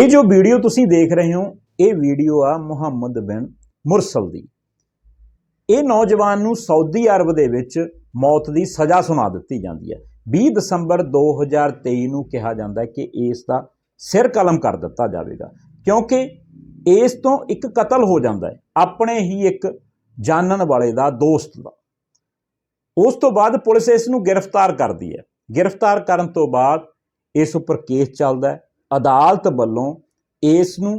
ਇਹ ਜੋ ਵੀਡੀਓ ਤੁਸੀਂ ਦੇਖ ਰਹੇ ਹੋ, ਇਹ ਵੀਡੀਓ ਆ ਮੁਹੰਮਦ ਬਿਨ ਮੁਰਸਲ ਦੀ। ਇਹ ਨੌਜਵਾਨ ਨੂੰ ਸਾਊਦੀ ਅਰਬ ਦੇ ਵਿੱਚ ਮੌਤ ਦੀ ਸਜ਼ਾ ਸੁਣਾ ਦਿੱਤੀ ਜਾਂਦੀ ਹੈ। 20 ਦਸੰਬਰ 2023 ਨੂੰ ਕਿਹਾ ਜਾਂਦਾ ਹੈ ਕਿ ਇਸ ਦਾ ਸਿਰ ਕਲਮ ਕਰ ਦਿੱਤਾ ਜਾਵੇਗਾ। ਕਿਉਂਕਿ ਇਸ ਤੋਂ ਇੱਕ ਕਤਲ ਹੋ ਜਾਂਦਾ ਹੈ, ਆਪਣੇ ਹੀ ਇੱਕ ਜਾਣਨ ਵਾਲੇ ਦਾ, ਦੋਸਤ ਦਾ। ਉਸ ਤੋਂ ਬਾਅਦ ਪੁਲਿਸ ਇਸ ਨੂੰ ਗ੍ਰਿਫਤਾਰ ਕਰਦੀ ਹੈ। ਗ੍ਰਿਫਤਾਰ ਕਰਨ ਤੋਂ ਬਾਅਦ ਇਸ ਉੱਪਰ ਕੇਸ ਚੱਲਦਾ ਹੈ। ਅਦਾਲਤ ਵੱਲੋਂ ਇਸ ਨੂੰ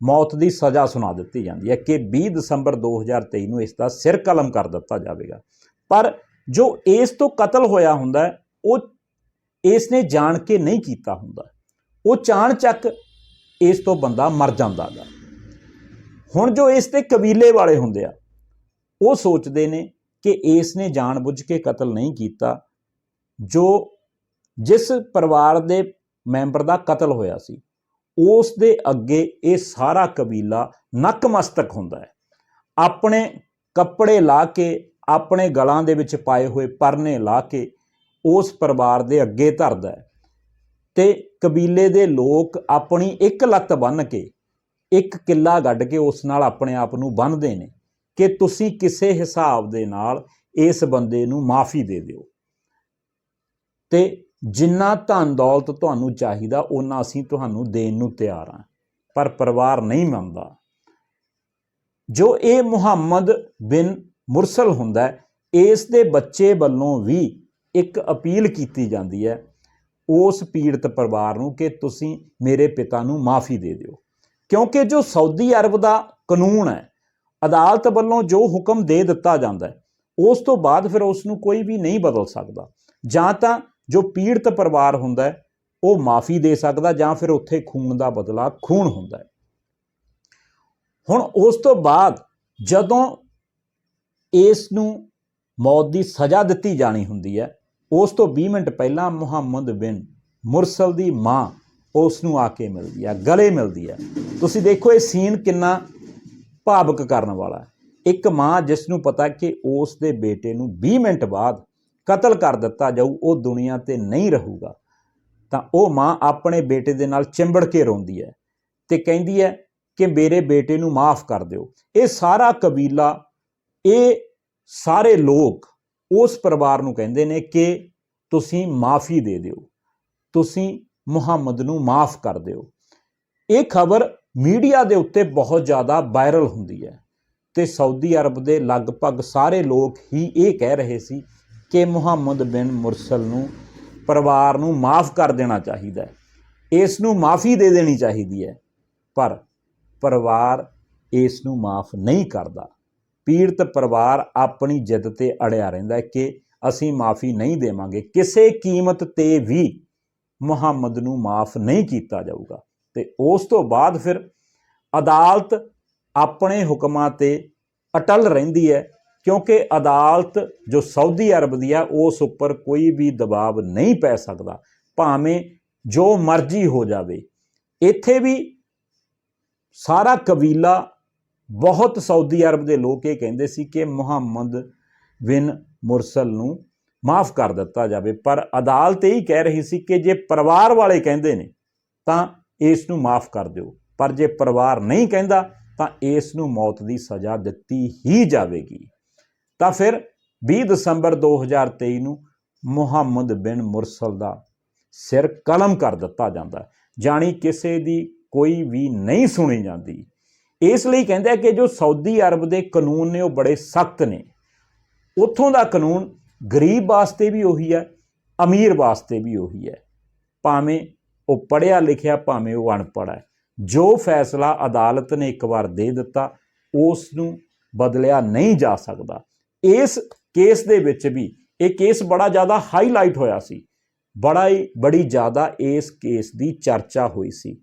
ਮੌਤ ਦੀ ਸਜ਼ਾ ਸੁਣਾ ਦਿੱਤੀ ਜਾਂਦੀ ਹੈ ਕਿ 20 ਦਸੰਬਰ 2023 ਨੂੰ ਇਸ ਦਾ ਸਿਰ ਕਲਮ ਕਰ ਦਿੱਤਾ ਜਾਵੇਗਾ। ਪਰ ਜੋ ਇਸ ਤੋਂ ਕਤਲ ਹੋਇਆ ਹੁੰਦਾ ਉਹ ਇਸ ਨੇ ਜਾਣ ਕੇ ਨਹੀਂ ਕੀਤਾ ਹੁੰਦਾ। ਉਹ ਚਾਣ ਚੱਕ ਇਸ ਤੋਂ ਬੰਦਾ ਮਰ ਜਾਂਦਾ ਗਾ ਹੁਣ ਜੋ ਇਸ ਤੇ ਕਬੀਲੇ ਵਾਲੇ ਹੁੰਦੇ ਆ, ਉਹ ਸੋਚਦੇ ਨੇ ਕਿ ਇਸ ਨੇ ਜਾਣਬੁੱਝ ਕੇ ਕਤਲ ਨਹੀਂ ਕੀਤਾ, ਜੋ ਜਿਸ ਪਰਿਵਾਰ ਦੇ ਮੈਂਬਰ ਦਾ ਕਤਲ ਹੋਇਆ ਸੀ। ਉਸ ਦੇ ਅੱਗੇ ਇਹ ਸਾਰਾ ਕਬੀਲਾ ਨਕਮਸਤਕ ਹੁੰਦਾ ਹੈ। ਆਪਣੇ ਕੱਪੜੇ ਲਾ ਕੇ, ਆਪਣੇ ਗਲਾਂ ਦੇ ਵਿੱਚ ਪਾਏ ਹੋਏ ਪਰਨੇ ਲਾ ਕੇ ਉਸ ਪਰਿਵਾਰ ਦੇ ਅੱਗੇ ਧਰਦਾ ਹੈ। ਤੇ ਕਬੀਲੇ ਦੇ ਲੋਕ ਆਪਣੀ ਇੱਕ ਲੱਤ ਬੰਨ੍ਹ ਕੇ, ਇੱਕ ਕਿੱਲਾ ਗੱਡ ਕੇ ਉਸ ਨਾਲ ਆਪਣੇ ਆਪ ਨੂੰ ਬੰਨ੍ਹਦੇ ਨੇ ਕਿ ਤੁਸੀਂ ਕਿਸੇ ਹਿਸਾਬ ਦੇ ਨਾਲ ਇਸ ਬੰਦੇ ਨੂੰ ਮਾਫੀ ਦੇ ਦਿਓ। ਤੇ ਜਿੰਨਾ ਧਨ ਦੌਲਤ ਤੁਹਾਨੂੰ ਚਾਹੀਦਾ ਉਹਨਾਂ ਅਸੀਂ ਤੁਹਾਨੂੰ ਦੇਣ ਨੂੰ ਤਿਆਰ ਹਾਂ ਪਰ ਪਰਿਵਾਰ ਨਹੀਂ ਮੰਨਦਾ। ਜੋ ਇਹ ਮੁਹੰਮਦ ਬਿਨ ਮੁਰਸਲ ਹੁੰਦਾ ਇਸ ਦੇ ਬੱਚੇ ਵੱਲੋਂ ਵੀ ਇੱਕ ਅਪੀਲ ਕੀਤੀ ਜਾਂਦੀ ਹੈ, ਉਸ ਪੀੜਤ ਪਰਿਵਾਰ ਨੂੰ ਕਿ ਤੁਸੀਂ ਮੇਰੇ ਪਿਤਾ ਨੂੰ ਮਾਫੀ ਦੇ ਦਿਓ। ਕਿਉਂਕਿ ਜੋ ਸਾਊਦੀ ਅਰਬ ਦਾ ਕਾਨੂੰਨ ਹੈ, ਅਦਾਲਤ ਵੱਲੋਂ ਜੋ ਹੁਕਮ ਦੇ ਦਿੱਤਾ ਜਾਂਦਾ ਹੈ, ਉਸ ਤੋਂ ਬਾਅਦ ਫਿਰ ਉਸ ਨੂੰ ਕੋਈ ਵੀ ਨਹੀਂ ਬਦਲ ਸਕਦਾ। ਜਾਂ ਤਾਂ ਜੋ ਪੀੜਤ ਪਰਿਵਾਰ ਹੁੰਦਾ ਉਹ ਮਾਫੀ ਦੇ ਸਕਦਾ ਜਾਂ ਫਿਰ ਉੱਥੇ ਖੂਨ ਦਾ ਬਦਲਾ ਖੂਨ ਹੁੰਦਾ ਹੈ। ਹੁਣ ਉਸ ਤੋਂ ਬਾਅਦ ਜਦੋਂ ਇਸ ਨੂੰ ਮੌਤ ਦੀ ਸਜ਼ਾ ਦਿੱਤੀ ਜਾਣੀ ਹੁੰਦੀ ਹੈ, ਉਸ ਤੋਂ 20 ਮਿੰਟ ਪਹਿਲਾਂ ਮੁਹੰਮਦ ਬਿਨ ਮੁਰਸਲ ਦੀ ਮਾਂ ਉਸ ਨੂੰ ਆ ਕੇ ਮਿਲਦੀ ਹੈ, ਗਲੇ ਮਿਲਦੀ ਹੈ। ਤੁਸੀਂ ਦੇਖੋ ਇਹ ਸੀਨ ਕਿੰਨਾ ਭਾਵਕ ਕਰਨ ਵਾਲਾ ਹੈ। ਇੱਕ ਮਾਂ ਜਿਸ ਨੂੰ ਪਤਾ ਕਿ ਉਸ ਦੇ ਬੇਟੇ ਨੂੰ 20 ਮਿੰਟ ਬਾਅਦ ਕਤਲ ਕਰ ਦਿੱਤਾ ਜਾਊ, ਉਹ ਦੁਨੀਆ ਤੇ ਨਹੀਂ ਰਹੂਗਾ। ਤਾਂ ਉਹ ਮਾਂ ਆਪਣੇ ਬੇਟੇ ਦੇ ਨਾਲ ਚਿੰਬੜ ਕੇ ਰੋਂਦੀ ਹੈ ਤੇ ਕਹਿੰਦੀ ਹੈ ਕਿ ਮੇਰੇ ਬੇਟੇ ਨੂੰ ਮਾਫ ਕਰ ਦਿਓ। ਇਹ ਸਾਰਾ ਕਬੀਲਾ, ਇਹ ਸਾਰੇ ਲੋਕ ਉਸ ਪਰਿਵਾਰ ਨੂੰ ਕਹਿੰਦੇ ਨੇ ਕਿ ਤੁਸੀਂ ਮਾਫੀ ਦੇ ਦਿਓ, ਤੁਸੀਂ ਮੁਹੰਮਦ ਨੂੰ ਮਾਫ ਕਰ ਦਿਓ। ਇਹ ਖਬਰ ਮੀਡੀਆ ਦੇ ਉੱਤੇ ਬਹੁਤ ਜ਼ਿਆਦਾ ਵਾਇਰਲ ਹੁੰਦੀ ਹੈ ਤੇ ਸਾਊਦੀ ਅਰਬ ਦੇ ਲਗਭਗ ਸਾਰੇ ਲੋਕ ਹੀ ਇਹ ਕਹਿ ਰਹੇ ਸੀ ਕਿ ਮੁਹੰਮਦ ਬਿਨ ਮੁਰਸਲ ਨੂੰ ਪਰਿਵਾਰ ਨੂੰ ਮਾਫ ਕਰ ਦੇਣਾ ਚਾਹੀਦਾ ਹੈ। ਇਸ ਨੂੰ ਮਾਫੀ ਦੇ ਦੇਣੀ ਚਾਹੀਦੀ ਹੈ, ਪਰ ਪਰਿਵਾਰ ਇਸ ਨੂੰ ਮਾਫ ਨਹੀਂ ਕਰਦਾ। ਪੀੜਤ ਪਰਿਵਾਰ ਆਪਣੀ ਜਿੱਦ ਤੇ ਅੜਿਆ ਰਹਿੰਦਾ ਕਿ ਅਸੀਂ ਮਾਫੀ ਨਹੀਂ ਦੇਵਾਂਗੇ। ਕਿਸੇ ਕੀਮਤ ਤੇ ਵੀ ਮੁਹੰਮਦ ਨੂੰ ਮਾਫ ਨਹੀਂ ਕੀਤਾ ਜਾਊਗਾ। ਤੇ ਉਸ ਤੋਂ ਬਾਅਦ ਫਿਰ ਅਦਾਲਤ ਆਪਣੇ ਹੁਕਮਾਂ ਤੇ ਅਟਲ ਰਹਿੰਦੀ ਹੈ ਕਿਉਂਕਿ ਅਦਾਲਤ ਜੋ ਸਾਊਦੀ ਅਰਬ ਦੀ ਆ, ਉਸ ਉੱਪਰ ਕੋਈ ਵੀ ਦਬਾਅ ਨਹੀਂ ਪੈ ਸਕਦਾ, ਭਾਵੇਂ ਜੋ ਮਰਜ਼ੀ ਹੋ ਜਾਵੇ। ਇੱਥੇ ਵੀ ਸਾਰਾ ਕਬੀਲਾ ਬਹੁਤ ਸਾਊਦੀ ਅਰਬ ਦੇ ਲੋਕ ਇਹ ਕਹਿੰਦੇ ਸੀ ਕਿ ਮੁਹੰਮਦ ਬਿਨ ਮੁਰਸਲ ਨੂੰ ਮਾਫ ਕਰ ਦਿੱਤਾ ਜਾਵੇ। ਪਰ ਅਦਾਲਤ ਇਹ ਹੀ ਕਹਿ ਰਹੀ ਸੀ ਕਿ ਜੇ ਪਰਿਵਾਰ ਵਾਲੇ ਕਹਿੰਦੇ ਨੇ, ਤਾਂ ਇਸ ਨੂੰ ਮਾਫ ਕਰ ਦਿਓ। ਪਰ ਜੇ ਪਰਿਵਾਰ ਨਹੀਂ ਕਹਿੰਦਾ, ਤਾਂ ਇਸ ਨੂੰ ਮੌਤ ਦੀ ਸਜ਼ਾ ਦਿੱਤੀ ਹੀ ਜਾਵੇਗੀ। ਤਾਂ ਫਿਰ 20 ਦਸੰਬਰ 2023 ਨੂੰ ਮੁਹੰਮਦ ਬਿਨ ਮੁਰਸਲ ਦਾ ਸਿਰ ਕਲਮ ਕਰ ਦਿੱਤਾ ਜਾਂਦਾ ਹੈ, ਜਾਣੀ ਕਿਸੇ ਦੀ ਕੋਈ ਵੀ ਨਹੀਂ ਸੁਣੀ ਜਾਂਦੀ। ਇਸ ਲਈ ਕਹਿੰਦਾ ਕਿ ਜੋ ਸਾਊਦੀ ਅਰਬ ਦੇ ਕਾਨੂੰਨ ਨੇ ਉਹ ਬੜੇ ਸਖਤ ਨੇ। ਉੱਥੋਂ ਦਾ ਕਾਨੂੰਨ ਗਰੀਬ ਵਾਸਤੇ ਵੀ ਉਹੀ ਹੈ, ਅਮੀਰ ਵਾਸਤੇ ਵੀ ਉਹੀ ਹੈ। ਭਾਵੇਂ ਉਹ ਪੜ੍ਹਿਆ ਲਿਖਿਆ, ਭਾਵੇਂ ਉਹ ਅਨਪੜ੍ਹ ਹੈ। ਜੋ ਫੈਸਲਾ ਅਦਾਲਤ ਨੇ ਇੱਕ ਵਾਰ ਦੇ ਦਿੱਤਾ, ਉਸ ਨੂੰ ਬਦਲਿਆ ਨਹੀਂ ਜਾ ਸਕਦਾ। ਇਸ ਕੇਸ ਦੇ ਵਿੱਚ ਵੀ ਇਹ ਕੇਸ ਬੜਾ ਜ਼ਿਆਦਾ ਹਾਈਲਾਈਟ ਹੋਇਆ ਸੀ। ਬੜਾ ਹੀ ਬੜੀ ਜ਼ਿਆਦਾ ਇਸ ਕੇਸ ਦੀ ਚਰਚਾ ਹੋਈ ਸੀ।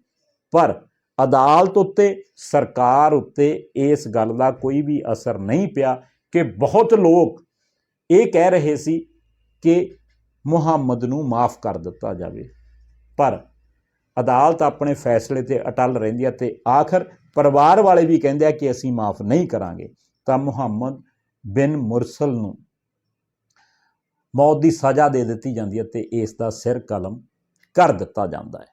ਪਰ ਅਦਾਲਤ ਉੱਤੇ, ਸਰਕਾਰ ਉੱਤੇ ਇਸ ਗੱਲ ਦਾ ਕੋਈ ਵੀ ਅਸਰ ਨਹੀਂ ਪਿਆ ਕਿ ਬਹੁਤ ਲੋਕ ਇਹ ਕਹਿ ਰਹੇ ਸੀ ਕਿ ਮੁਹੰਮਦ ਨੂੰ ਮਾਫ ਕਰ ਦਿੱਤਾ ਜਾਵੇ। ਪਰ ਅਦਾਲਤ ਆਪਣੇ ਫੈਸਲੇ ਤੇ ਅਟਲ ਰਹਿੰਦੀ ਹੈ ਤੇ ਆਖਰ ਪਰਿਵਾਰ ਵਾਲੇ ਵੀ ਕਹਿੰਦੇ ਆ ਕਿ ਅਸੀਂ ਮਾਫ ਨਹੀਂ ਕਰਾਂਗੇ। ਤਾਂ ਮੁਹੰਮਦ ਬਿਨ ਮੁਰਸਲ ਨੂੰ ਮੌਤ ਦੀ ਸਜ਼ਾ ਦੇ ਦਿੱਤੀ ਜਾਂਦੀ ਹੈ ਤੇ ਇਸ ਦਾ ਸਿਰ ਕਲਮ ਕਰ ਦਿੱਤਾ ਜਾਂਦਾ ਹੈ।